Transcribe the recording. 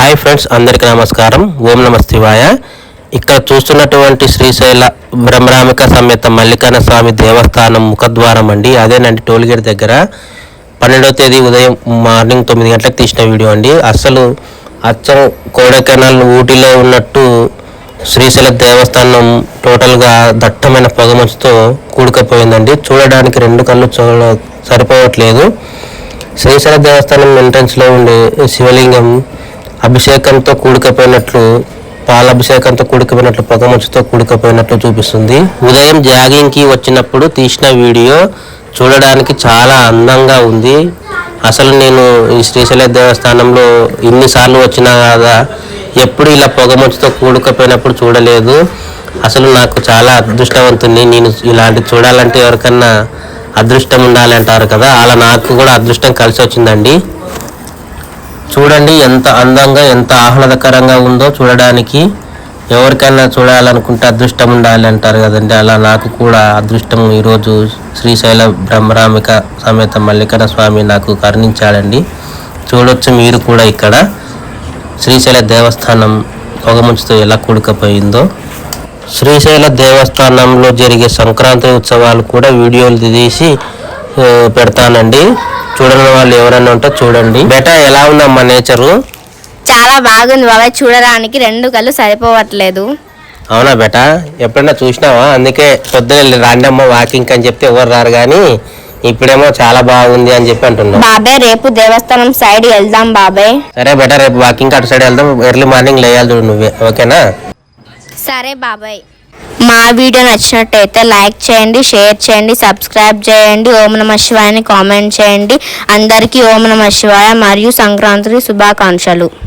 Hi friends అందరికీ నమస్కారం. ఓం నమ శివాయ. ఇక్కడ చూస్తున్నటువంటి శ్రీశైల బ్రహ్మరామిక సమేత మల్లికాన స్వామి దేవస్థానం ముఖద్వారం అండి. అదేనండి టోల్గేట్ దగ్గర. పన్నెండవ తేదీ ఉదయం మార్నింగ్ తొమ్మిది గంటలకు తీసిన వీడియో అండి. అసలు అచ్చం కోడైకెనాల్ ఊటీలో ఉన్నట్టు శ్రీశైల దేవస్థానం టోటల్గా దట్టమైన పొగమంచుతో కూడుకపోయిందండి. చూడడానికి రెండు కళ్ళు చూడ సరిపోవట్లేదు. శ్రీశైల దేవస్థానం ఎంట్రన్స్లో ఉండే శివలింగం అభిషేకంతో కూడుకపోయినట్లు పాలాభిషేకంతో కూడుకుపోయినట్లు పొగమంచుతో కూడుకుపోయినట్లు చూపిస్తుంది. ఉదయం జాగింగ్కి వచ్చినప్పుడు తీసిన వీడియో చూడడానికి చాలా అందంగా ఉంది. అసలు నేను ఈ శ్రీశైల దేవస్థానంలో ఇన్నిసార్లు వచ్చినా కదా ఎప్పుడు ఇలా పొగమంచుతో కూడుకుపోయినప్పుడు చూడలేదు. అసలు నాకు చాలా అదృష్టవంతుని నేను ఇలాంటి చూడాలంటే ఎవరికన్నా అదృష్టం ఉండాలి అంటారు కదా అలా నాకు కూడా అదృష్టం కలిసి వచ్చిందండి చూడండి ఎంత అందంగా ఎంత ఆహ్లాదకరంగా ఉందో చూడడానికి. ఎవరికైనా చూడాలనుకుంటే అదృష్టం ఉండాలి అంటారు కదండి. అలా నాకు కూడా అదృష్టం ఈరోజు శ్రీశైల బ్రహ్మరామిక సమేత మల్లికన స్వామి నాకు కరుణించాడండి. చూడొచ్చు మీరు కూడా ఇక్కడ శ్రీశైల దేవస్థానం పొగమంచుతో ఎలా కూడుకపోయిందో. శ్రీశైల దేవస్థానంలో జరిగే సంక్రాంతి ఉత్సవాలు కూడా వీడియోలు తీసి పెడతానండి. చూడని వాళ్ళు ఎవరైనా ఉంటే చూడండి. బేటా ఎలా ఉందమ్మా నేచరు? చాలా బాగుంది బాబాయ్ చూడడానికి రెండు కళ్ళు సరిపోవట్లేదు. అవునా బేటా? ఎప్పుడైనా చూసినావా? అందుకే పొద్దున రాండమ్మ వాకింగ్ అని చెప్తే ఎవరు రారు కానీ ఇప్పుడేమో చాలా బాగుంది అని చెప్పి అంటున్నాం బాబాయ్ రేపు దేవస్థానం సైడ్ వెళ్దాం బాబాయ్. సరే బేటా రేపు వాకింగ్ అటు సైడ్ వెళ్దాం ఎర్లీ మార్నింగ్ లేయాలి చూడు నువ్వే ఓకేనా? సరే బాబాయ్. మా వీడియో నచ్చినట్టయితే లైక్ చేయండి షేర్ చేయండి సబ్స్క్రైబ్ చేయండి ఓం నమ శివాయని కామెంట్ చేయండి. అందరికీ ఓం నమ శివాయ మరియు సంక్రాంతి శుభాకాంక్షలు.